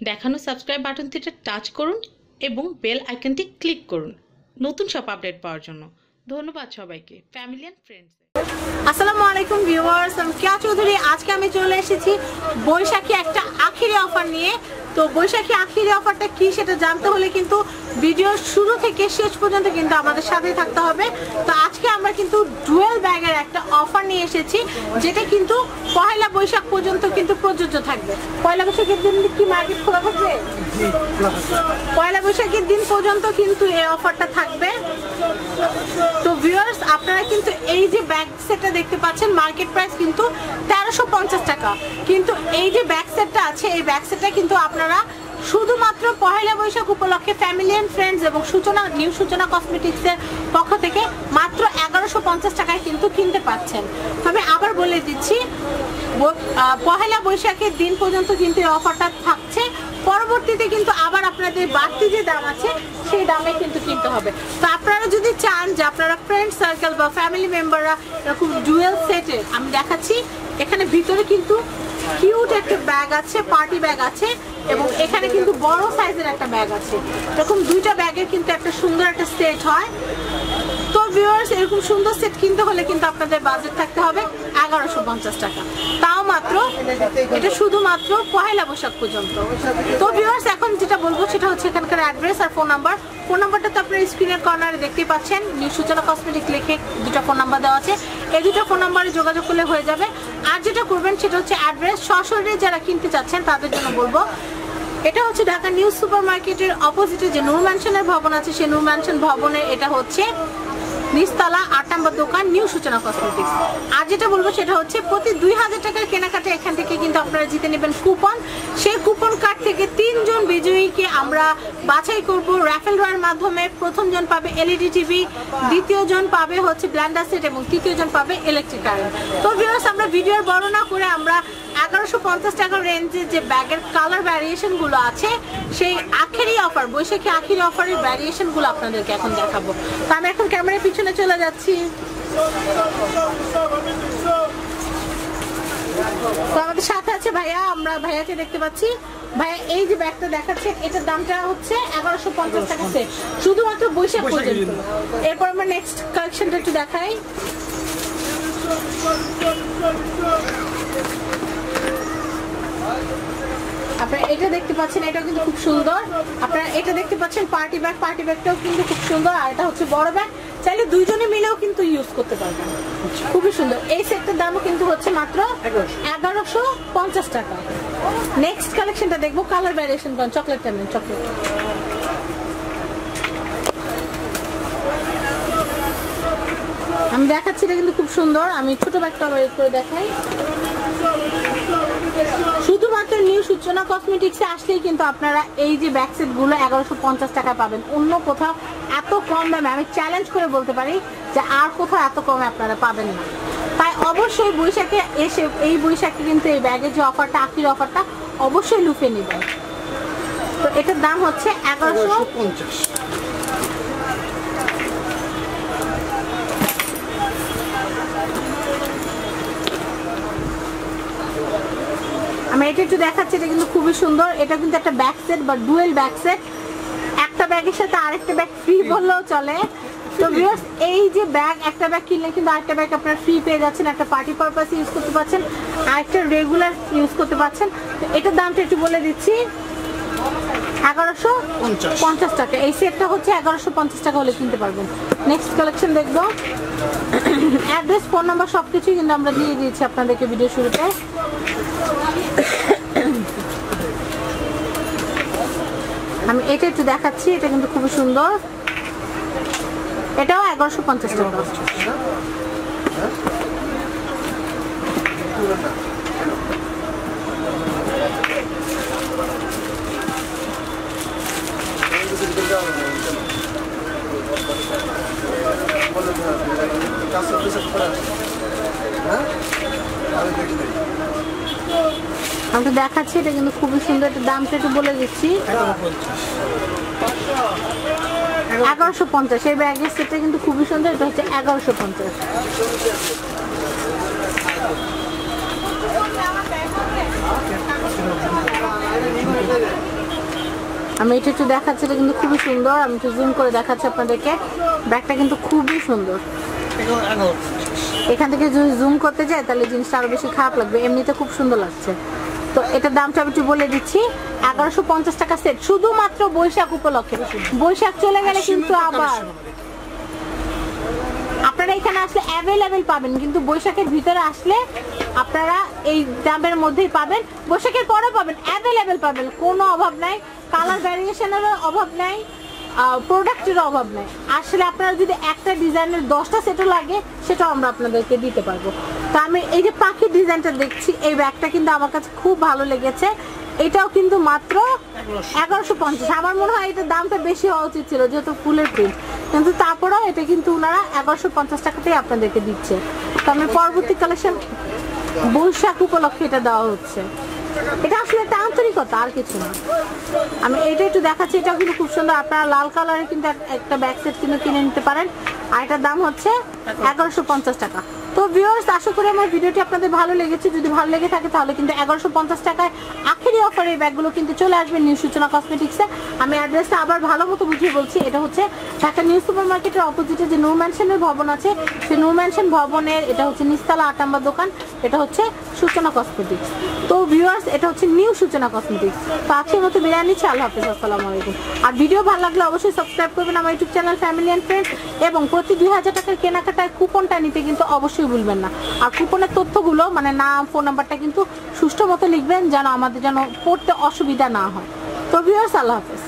দেখানো subscribe বাটনটিতে touch করুন এবং বেল আইকনটি ক্লিক করুন। নতুন সব আপডেট পাওয়ার জন্য। ধন্যবাদ সবাইকে। ফ্যামিলি অ্যান্ড ফ্রেন্ডস আসসালামু আলাইকুম ভিউয়ার্স আমি কেয়া চৌধুরী। আজকে আমি চলে এসেছি বৈশাখী একটা আখিরি অফার নিয়ে। তো বৈশাখী আখিরি অফারটা কি সেটা জানতে হলে কিন্তু ভিডিওর শুরু থেকে শেষ পর্যন্ত কিন্তু আমাদের সাথে থাকতে হবে। তো আজকে আমরা কিন্তু ডুয়েল ব্যাগের একটা অফার নিয়ে এসেছি, যেটা কিন্তু পয়লা বৈশাখ পর্যন্ত কিন্তু প্রযোজ্য থাকবে। পয়লা বৈশাখের দিন কি মার্কেট খোলা থাকবে? পয়লা বৈশাখের দিন পর্যন্ত কিন্তু এই অফারটা থাকবে। তো ভিউয়ার্স আপনারা কিন্তু এই যে ব্যাগ সেটটা দেখতে পাচ্ছেন মার্কেট প্রাইস কিন্তু তেরোশো টাকা। কিন্তু এই যে ব্যাগ সেটটা আছে, এই ব্যাগ সেটটা কিন্তু আপনারা শুধুমাত্র পহেলা বৈশাখ উপলক্ষে ফ্যামিলি অ্যান্ড ফ্রেন্ডস এবং সূচনা নিউ সূচনা কসমেটিক্সের পক্ষ থেকে মাত্র এগারোশো পঞ্চাশ টাকায় কিন্তু কিনতে পাচ্ছেন। তবে আবার বলে দিচ্ছি পহেলা বৈশাখের দিন পর্যন্ত কিন্তু এই অফারটা থাকছে। পরবর্তীতে কিন্তু আবার আপনাদের বাড়তি যে দাম আছে, সেই দামে কিন্তু কিনতে হবে। তো আপনারা যদি চান যে আপনারা ফ্রেন্ড সার্কেল বা ফ্যামিলি মেম্বাররা এরকম ডুয়েল সেটের আমি দেখাচ্ছি, এখানে ভিতরে কিন্তু কিউট একটা ব্যাগ আছে পার্টি ব্যাগ আছে, এবং এখানে কিন্তু বড় সাইজের একটা ব্যাগ আছে। এরকম দুইটা ব্যাগের কিন্তু একটা সুন্দর একটা সেট হয়। ভিউয়ার্স এরকম সুন্দর সেট কিনতে হলে কিন্তু আপনাদের বাজেট থাকতে হবে এগারোশো পঞ্চাশ টাকা। তাও মাত্র এটা শুধুমাত্র পহেলা বৈশাখ পর্যন্ত। তো ভিউয়ার্স এখন যেটা বলব সেটা হচ্ছে এখানকার অ্যাড্রেস আর ফোন নাম্বার ফোন নাম্বারটা তো আপনার স্ক্রিনের কর্নারে দেখতেই পাচ্ছেন। নিউ সূচনা কসমেটিক লিখে দুটো ফোন নাম্বার দেওয়া আছে। এই দুটো ফোন নাম্বারে যোগাযোগ করলে হয়ে যাবে। আর যেটা করবেন সেটা হচ্ছে অ্যাড্রেস সশরীরে যারা কিনতে চাচ্ছেন, তাদের জন্য বলব, এটা হচ্ছে ঢাকা নিউজ সুপার মার্কেটের অপোজিটে যে নূর ম্যানশনের ভবন আছে, সেই নূর ম্যানশন ভবনে এটা হচ্ছে নিচতলা আট নম্বর দোকান নিউ সূচনা কসমেটিক্স আর যেটা বলব সেটা হচ্ছে প্রতি দুই হাজার টাকার কেনাকাটা এখান থেকে কিন্তু আপনারা জিতে নেবেন কুপন সেই কুপন কার্ড থেকে তিনজন বিজয়ীকে আমরা বাছাই করব। র্যাফেল ড্রয়ের মাধ্যমে প্রথম জন পাবে এলইডি টিভি দ্বিতীয় জন পাবে হচ্ছে ব্ল্যান্ডার সেট এবং তৃতীয় জন পাবে ইলেকট্রিক কারেন্ট তো ভিউয়ার্স আমরা ভিডিওর বর্ণনা করে আমরা এগারোশো পঞ্চাশ টাকার রেঞ্জের যে ব্যাগের কালার ভ্যারিয়েশনগুলো আছে সেই আখেরি অফার বৈশাখী আখেরি অফারের ভ্যারিয়েশনগুলো আপনাদেরকে এখন দেখাবো। তো আমি এখন ক্যামেরার পিছনে চলে যাচ্ছি। তো আমাদের সাথে আছে ভাইয়া আমরা ভাইয়াকে দেখতে পাচ্ছি। ভাইয়া এই যে ব্যাগটা দেখাচ্ছে এটার দামটা হচ্ছে এগারোশো পঞ্চাশ টাকা সেট শুধুমাত্র বৈশাখ পর্যন্ত। এরপর আমরা নেক্সট কালেকশনটা একটু দেখাই। আপনারা এটা দেখতে পাচ্ছেন এটাও কিন্তু খুব সুন্দর। আপনারা এটা দেখতে পাচ্ছেন পার্টি ব্যাগ পার্টি ব্যাগটাও কিন্তু খুব সুন্দর আর এটা হচ্ছে বড় ব্যাগ চাইলে দুইজনে মিলেও কিন্তু ইউজ করতে পারবেন। খুবই সুন্দর। এই সেটটার দামও কিন্তু হচ্ছে মাত্র এগারোশো। পঞ্চাশ টাকা। নেক্সট কালেকশনটা দেখব কালার ভ্যারিয়েশন করেন চকলেটটা নেন চকলেট আমি দেখাচ্ছি এটা কিন্তু খুব সুন্দর। আমি ছোট ব্যাগটা করে দেখাই। শুধুমাত্র নিউ সূচনা কসমেটিক্সে আসলেই কিন্তু আপনারা এই যে ব্যাগ সেটগুলো এগারোশো পঞ্চাশ টাকা পাবেন। অন্য কোথাও এত কম দামে, আমি চ্যালেঞ্জ করে বলতে পারি যে আর কোথাও এত কমে আপনারা পাবেন না। তাই অবশ্যই বৈশাখে এসে, এই বৈশাখে কিন্তু এই ব্যাগের যে অফারটা আখির অফারটা অবশ্যই লুফে নেবেন। তো এটার দাম হচ্ছে এগারোশো পঞ্চাশ। আমি এটা একটু দেখাচ্ছি এটা কিন্তু খুবই সুন্দর। এটা কিন্তু একটা ব্যাক সেট বা ডুয়েল ব্যাক সেট একটা ব্যাগের সাথে আরেকটা ব্যাগ ফ্রি বললেও চলে। তো ভিউয়ার্স এই যে ব্যাগ একটা ব্যাগ কিনলে কিন্তু আরেকটা ব্যাগ আপনারা ফ্রি পেয়ে যাচ্ছেন। একটা পার্টি পারপাস ইউজ করতে পারছেন আরেকটা রেগুলার ইউজ করতে পারছেন। এটার দামটা একটু বলে দিচ্ছি। এগারোশো। পঞ্চাশ। টাকা। এই সেটটা হচ্ছে এগারোশো পঞ্চাশ টাকা হলে কিনতে পারবেন। নেক্সট কালেকশন দেখব। অ্যাড্রেস ফোন নাম্বার সব কিছুই কিন্তু আমরা দিয়ে দিয়েছি আপনাদেরকে ভিডিও শুরুতে। আমি এটা একটু দেখাচ্ছি এটা কিন্তু খুব সুন্দর। এটাও এগারোশো পঞ্চাশ টাকা। আমি তো দেখাচ্ছি, এটা কিন্তু খুবই সুন্দর একটা দামটা একটু বলে দিচ্ছি। এগারোশো পঞ্চাশ, এই ব্যাগের সেটটা কিন্তু খুবই সুন্দর, এটা হচ্ছে এগারোশো পঞ্চাশ। আমি এটা একটু দেখাচ্ছি, এটা কিন্তু খুবই সুন্দর। আমি একটু জুম করে দেখাচ্ছি আপনাদেরকে। ব্যাগটা কিন্তু খুবই সুন্দর। এখান থেকে যদি জুম করতে যাই, তাহলে জিনিসটা আরও বেশি খারাপ লাগবে। এমনিতে খুব সুন্দর লাগছে। তো এটার দামটা আমি একটু বলে দিচ্ছি। এগারোশো পঞ্চাশ টাকা সেট শুধুমাত্র বৈশাখ উপলক্ষে। বৈশাখ চলে গেলে কিন্তু আবার আপনারা এখানে আসলে অ্যাভেলেবেল পাবেন কিন্তু বৈশাখের ভিতরে আসলে আপনারা এই দামের মধ্যেই পাবেন। বৈশাখের পরে পাবেন অ্যাভেলেবেল পাবেন কোনো অভাব নাই। কালার ভ্যারিয়েশনেরও অভাব নাই প্রোডাক্টের অভাব নাই। আসলে আপনারা যদি একটা ডিজাইনের দশটা সেটও লাগে সেটাও আমরা আপনাদেরকে দিতে পারব। তো আমি এই যে পাখির ডিজাইনটা দেখছি, এই ব্যাগটা কিন্তু আমার কাছে খুব ভালো লেগেছে। এটাও কিন্তু মাত্র এগারোশো পঞ্চাশ। আমার মনে হয় এটার দামটা বেশি হওয়া উচিত ছিল, যেহেতু ফুলের প্রিন্ট কিন্তু তারপরেও এটা কিন্তু ওনারা এগারোশো পঞ্চাশ টাকাতেই আপনাদেরকে দিচ্ছে। তো আমি পরবর্তী কালেকশন বৈশাখ উপলক্ষে এটা দেওয়া হচ্ছে। এটা আসলে একটা আন্তরিকতা, আর কিছু না। আমি এটা একটু দেখাচ্ছি, এটাও কিন্তু খুব সুন্দর। আপনারা লাল কালারের কিন্তু একটা ব্যাগ সেট কিন্তু কিনে নিতে পারেন। আর এটার দাম হচ্ছে এগারোশো পঞ্চাশ টাকা। ভিউয়ার্স আশা করি আমার ভিডিওটি আপনাদের ভালো লেগেছে। যদি ভালো লেগে থাকে তাহলে কিন্তু এগারোশো পঞ্চাশ টাকায় আখেরি অফারে এই ব্যাগগুলো কিন্তু চলে আসবে নিউ সূচনা কসমেটিক্সে আমি অ্যাড্রেসটা আবার ভালো মতো বুঝিয়ে বলছি, এটা হচ্ছে ঢাকা নিউ সুপার মার্কেটের অপোজিটে যে নূর ম্যানশনের ভবন আছে, সেই নূর ম্যানশন ভবনের, এটা হচ্ছে নিস্তালা আট নম্বর দোকান, এটা হচ্ছে সূচনা কসমেটিক্স তো ভিউয়ার্স এটা হচ্ছে নিউ সূচনা কসমেটিক্স তো আজকের মতো বিরিয়ানি নিচ্ছি, আল্লাহ হাফিজ, আসসালামু আলাইকুম। আর ভিডিও ভালো লাগলে অবশ্যই সাবস্ক্রাইব করবেন আমার YouTube channel family and friends এবং প্রতি দুই হাজার টাকার কেনাকাটায় কুপনটা নিতে কিন্তু অবশ্যই ভুলবেন না। আর কুপনের তথ্যগুলো মানে নাম ফোন নাম্বারটা কিন্তু সুষ্ঠু মতো লিখবেন, যেন আমাদের যেন পড়তে অসুবিধা না হয়। তো ভিউয়ার্স আল্লাহ হাফিজ।